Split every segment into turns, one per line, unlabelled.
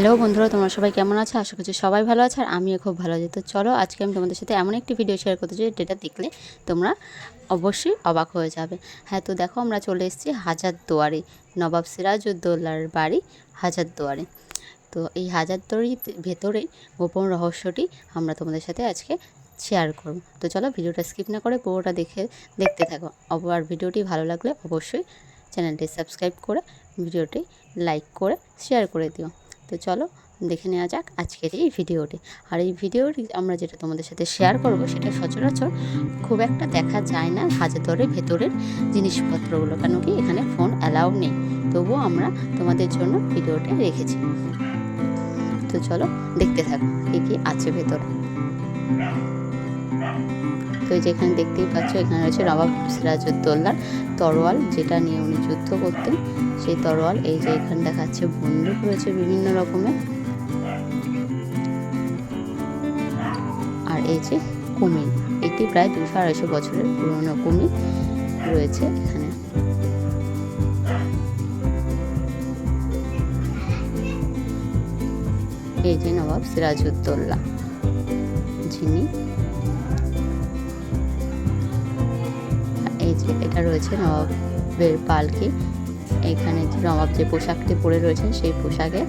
Hello বন্ধুরা, তোমরা সবাই কেমন আছো? আশা করছি সবাই ভালো আছে আর আমিও খুব ভালো আছি। তো চলো আজকে আমি তোমাদের সাথে এমন একটি ভিডিও শেয়ার করতে চাই, যেটা দেখলে তোমরা অবশ্যই অবাক হয়ে যাবে। হ্যাঁ তো দেখো আমরা চলে এসেছি হাজার দুয়ারে নবাব সিরাজউদ্দৌলার বাড়ি হাজার দুয়ারে তো এই হাজার দুয়ারির ভেতরে গোপন রহস্যটি আমরা তোমাদের সাথে আজকে শেয়ার করব। তো চলো ভিডিওটা স্কিপ না করে পুরোটা দেখে, দেখতে থাকো। আর ভিডিওটি ভালো লাগলে অবশ্যই চ্যানেলটি সাবস্ক্রাইব করে, ভিডিওটি লাইক করে শেয়ার করে দিও। তো চলো দেখে নেওয়া যাক আজকের এই ভিডিওটি। আর এই ভিডিওটি আমরা যেটা তোমাদের সাথে শেয়ার করব সেটা সচরাচর খুব একটা দেখা যায় না হাজার ধরে ভেতরের জিনিসপত্রগুলো, কেন কি এখানে ফোন অ্যালাউ নেই। তবুও আমরা তোমাদের জন্য ভিডিওটা রেখেছি। তো চলো দেখতে থাকো কী কী আছে ভেতরে? তো যেখানে দেখতেই পাচ্ছ, এখানে রয়েছে নবাব সিরাজউদ্দৌলার তরোয়াল, যেটা নিয়ে উনি যুদ্ধ করতেন। সেই তরোয়াল, এই যে এখানে দেখাচ্ছে বন্দুক রয়েছে বিভিন্ন রকমের। আর এই যে কুমির, এটি প্রায় দুশো আড়াইশো বছরের পুরনো কুমির রয়েছে এখানে। এই যে নবাব সিরাজউদ্দৌলা যিনি যে এটা রয়েছে নবাবের পালকি। এখানে নবাব যে পোশাকটি পরে রয়েছেন সেই পোশাকে,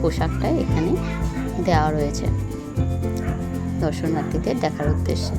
পোশাকটা এখানে দেওয়া রয়েছে দর্শনার্থীদের দেখার উদ্দেশ্যে।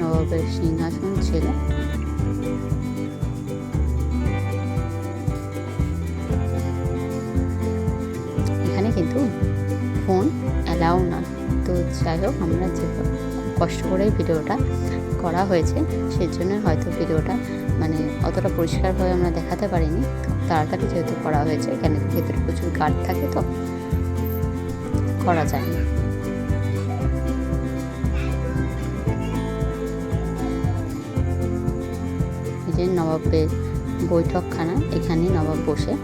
নবাবের সিংহাসন ছিল। এখানে কিন্তু ফোন অ্যালাউ না। তো যাই হোক, আমরা যে কষ্ট করে ভিডিওটা করা হয়েছে, সেজন্য হয়তো ভিডিওটা মানে অতটা পরিষ্কারভাবে আমরা দেখাতে পারিনি। তাড়াতাড়ি যেহেতু করা হয়েছে কেন ভেতরে প্রচুর গার্ড থাকে তো, করা যায় না যে নবাবের বৈঠকখানা এখানে নবাব বসে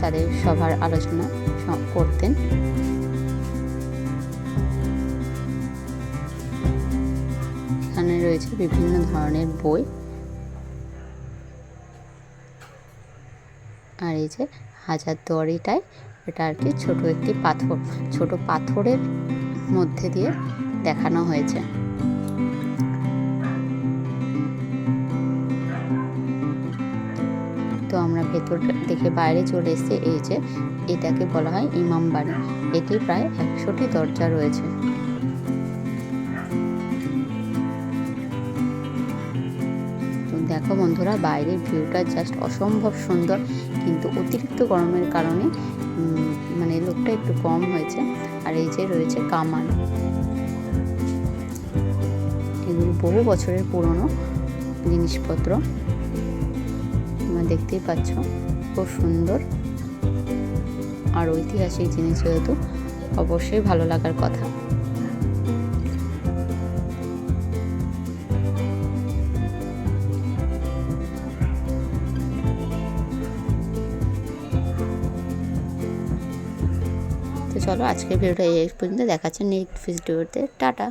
তাদের সভার আলোচনা করতেন। এখানে রয়েছে বিভিন্ন ধরনের বই। আর এই যে হাজার দুয়ারিটায় এটা আর কি ছোট একটি পাথর। ছোট পাথরের মধ্যে দিয়ে দেখানো হয়েছে। তো আমরা ভেতর থেকে বাইরে চলে এসেছি, এই যে এটাকে বলা হয় ইমাম বাড়ি। এটি প্রায় একশোটি দরজা রয়েছে। দেখো বন্ধুরা, বাইরের ভিউটা জাস্ট অসম্ভব সুন্দর, কিন্তু অতিরিক্ত গরমের কারণে মানে লোকটা একটু কম হয়েছে। আর এই যে রয়েছে কামান। এগুলি বহু বছরের পুরনো জিনিসপত্র। দেখতেই পাচ্ছ, খুব সুন্দর আর ঐতিহাসিক জিনিস যেহেতু, অবশ্যই ভালো লাগার কথা। তো চলো আজকের ভিডিওটা এই পর্যন্ত দেখাচ্ছে নেক্সট ভিডিওতে টাটা।